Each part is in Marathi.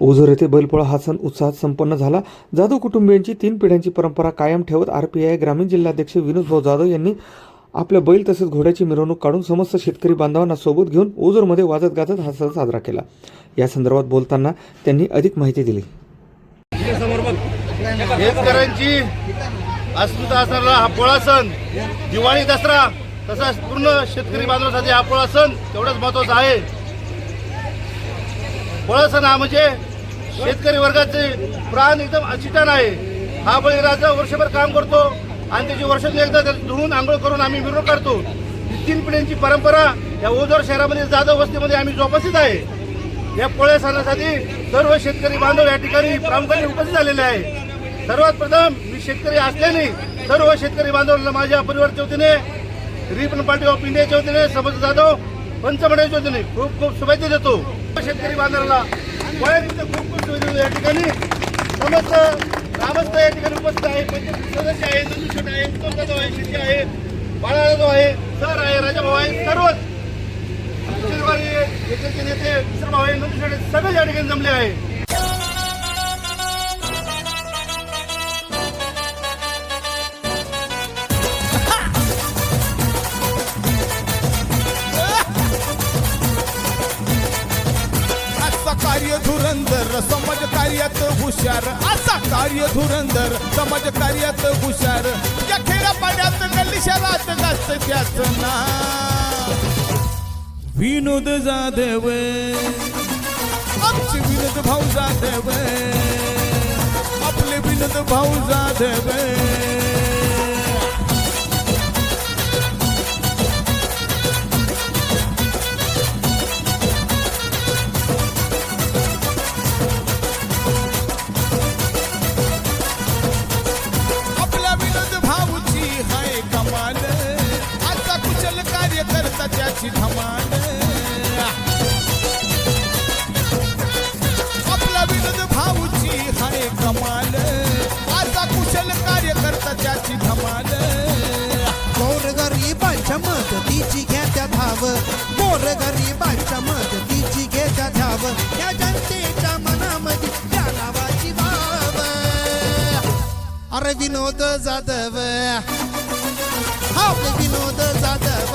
ओझर येथे बैलपोळा हा सण उत्साहात संपन्न झाला. जाधव कुटुंबियांची तीन पिढ्यांची परंपरा कायम ठेवत आर पी आय ग्रामीण जिल्हाध्यक्ष विनोद भाऊ जाधव यांनी आपल्या बैल तसेच घोड्याची मिरवणूक काढून समस्त शेतकरी बांधवांना सोबत घेऊन ओझरमध्ये वाजत गाजत हा सण साजरा केला. या संदर्भात बोलताना त्यांनी अधिक माहिती दिली. शेतकऱ्यांची हा पोळा सण दिवाळी दसरा तसाच पूर्ण शेतकरी बांधवासाठी हा पोळा सण तेवढाच महत्त्वाचा आहे. पोळा सण हा म्हणजे शेतकरी वर्गाचे प्राण एकदम अचितान आहे. हा बळीराजा वर्षभर काम करतो आणि त्याची वर्षातून एकदा त्याला धुवून आंघोळ करून आम्ही मिरवणूक काढतो. ही तीन पिढ्यांची परंपरा या ओझर शहरामध्ये जाधव वस्तीमध्ये आम्ही जोपासित आहे. या पोळ्या सणासाठी सर्व शेतकरी बांधव या ठिकाणी प्रामुख्याने उपस्थित झालेले आहे. सर्वात प्रथम मी शेतकरी असल्याने सर्व शेतकरी बांधवांना माझ्या परिवारच्या वतीने रिपन पार्टी ऑफ इंडियाच्या वतीने समज जाधव पंचमंडळाच्या वतीने खूप खूप शुभेच्छा देतो. शेतकरी बांधवांना पोळ्यानिमित्त खूप खूप शुभेच्छा या ठिकाणी. समस्त ग्रामस्थ या ठिकाणी उपस्थित आहे पंचायत सदस्य आहे नंदुशेठ आहे उत्तम जाधव आहे शेट्टी आहे बाळा जाधव आहे सर आहे राजाभाऊ आहे सर्वच. शेतकरी एकत्र नेते दुसरे आहे नंदुशेठ सगळे या ठिकाणी जमले आहे धुरंदर समाज कार्यात हुशार. असा कार्य धुरंदर समाज कार्यात हुशार. या खेड्यापाड्यात गल्ली शहरात जास्त त्याच ना विनोद जाधव. आमचे विनोद भाऊ जाधव. आपले विनोद भाऊ जाधव. घ्या धाव गोरगरिबांच्या मदतीची घ्या धाव या जनतेच्या मनामध्ये त्या नावाची भाव. अरे विनोद जाधव. हा विनोद जाधव.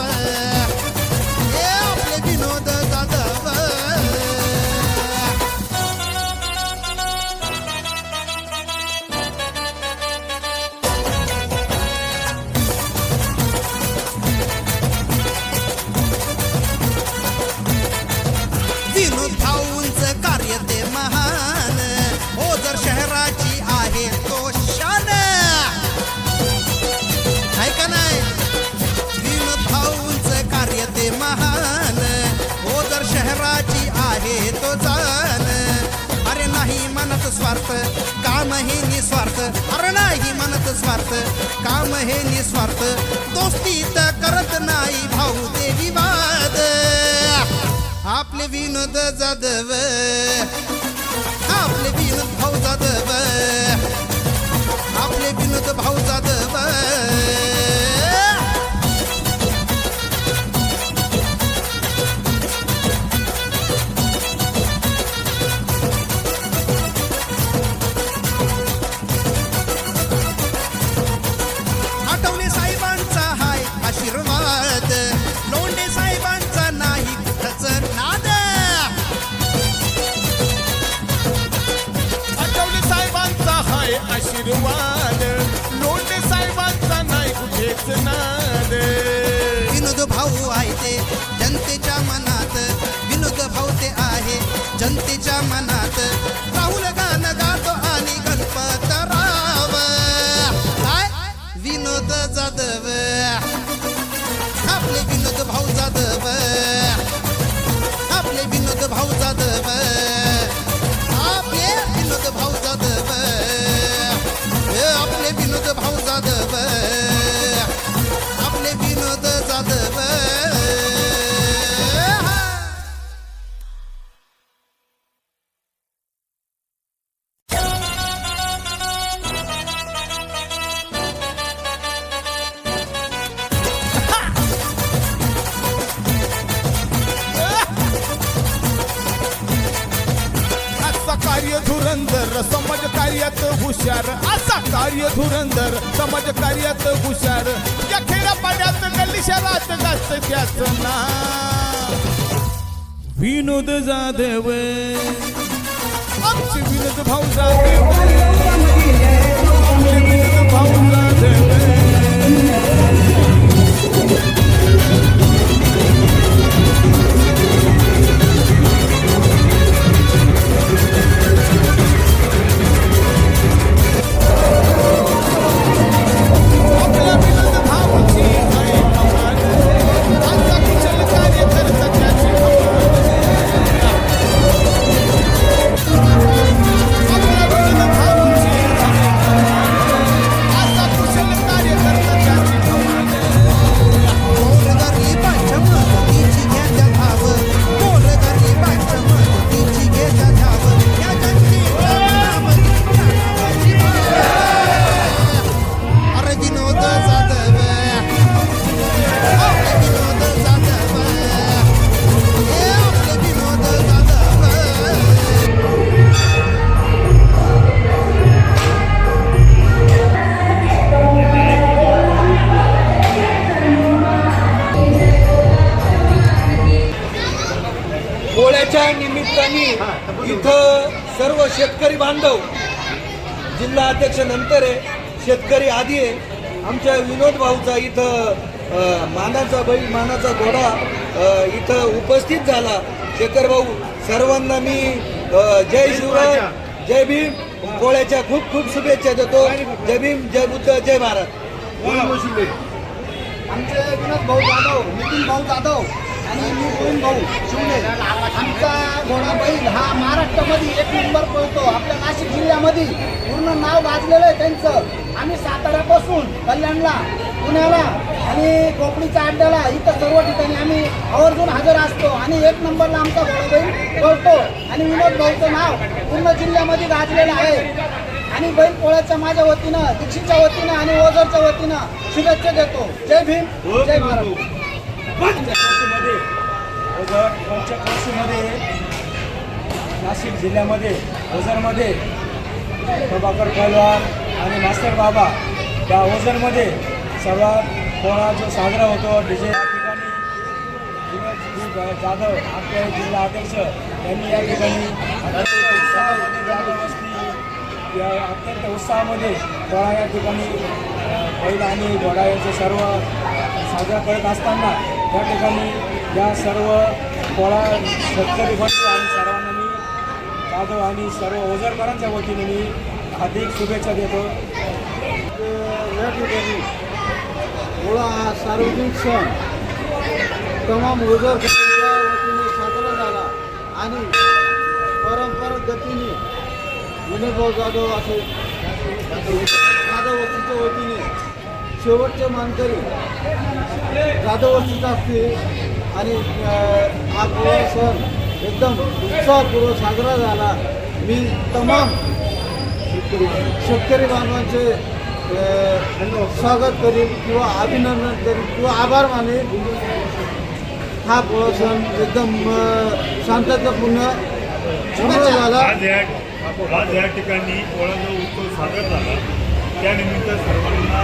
स्वार्थ काम हे निस्वार्थ अरे नाही मनत स्वार्थ काम हे निस्वार्थ दोस्ती तर करत नाही भाऊ ते विवाद आपले विनोद जाधव आपले विनोद भाऊ जाधव आपले विनोद भाऊ जाधव. जनतेच्या मनात राहुल गाण गातो आणि गणपत राव. काय विनोद जाधव. आपले विनोद भाऊ जाधव. आपले विनोद भाऊ जाधव. समाज कार्यात हुशार. असा कार्य धुरंदर समाज कार्यात हुशार. या खेड्यापाड्यात गल्ली शहरात जास्त त्याच ना विनोद जाधव. आमचे विनोद भाऊ जाधव. पोळ्याच्या निमित्ताने इथं सर्व शेतकरी बांधव जिल्हा अध्यक्ष नंतर आहे शेतकरी आधी आहे. आमच्या विनोद भाऊचा इथं मानाचा बैल मानाचा घोडा इथं उपस्थित झाला. शेखर भाऊ सर्वांना मी जय शिवराय जय भीम. पोळ्याच्या खूप खूप शुभेच्छा देतो. जय भीम. जय बुद्ध जय भारत. आमचे विनोद भाऊ जाधव नितीन भाऊ जाधव. आणि मी गोविंद भाऊ? शिवले आमचा घोडा बैल हा महाराष्ट्रामध्ये एक नंबर पळतो. आपल्या नाशिक जिल्ह्यामध्ये पूर्ण नाव गाजलेलं आहे त्यांचं. आम्ही साताऱ्यापासून कल्याणला पुण्याला आणि कोकणीच्या अड्ड्याला इथं सर्व ठिकाणी आम्ही आवर्जून हजर असतो. आणि एक नंबरला आमचा घोडाबैल पळतो. आणि विनोद भाऊचं नाव पूर्ण जिल्ह्यामध्ये गाजलेलं आहे. आणि बैल पोळ्याच्या माझ्या वतीनं दीक्षितच्या वतीनं आणि ओझरच्या वतीनं शुभेच्छा देतो. जय भीम जय भारत. मध्ये नाशिक जिल्ह्यामध्ये ओझरमध्ये प्रभाकर पहलवान आणि मास्टर बाबा त्या ओझरमध्ये सर्वात पोळा जो साजरा होतो डीजे या ठिकाणी विनोदजी जाधव आपले जिल्हा अध्यक्ष यांनी या ठिकाणी अत्यंत उत्साहामध्ये जाधव या अत्यंत उत्साहामध्ये पोळा या ठिकाणी अ, बैल आणि घोडा यांचे सर्व साजरा करत असताना या ठिकाणी या सर्व पोळा शेतकरी बंधू आणि सर्वांना मी जाधव आणि सर्व ओझरकरांच्या वतीने मी अधिक शुभेच्छा देतो. या ठिकाणी पोळा हा सार्वजनिक सण. तमाम ओझरकरांच्या वतीने साजरा झाला आणि परंपरागत गतीने विनोदभाऊ जाधव असे जाधव वतीच्या वतीने शेवटचे मानकरी जाधव वस्तीचा असतील आणि हा पोळा सण एकदम उत्साहपूर्वक साजरा झाला. मी तमाम शेतकरी बांधवांचे स्वागत करीन किंवा अभिनंदन करीन किंवा आभार मानेन. हा पोळा सण एकदम शांततापूर्ण पूर्ण झाला. आज या आज या ठिकाणी पोळा जो उत्सव साजरा झाला. त्यानिमित्त सर्वांना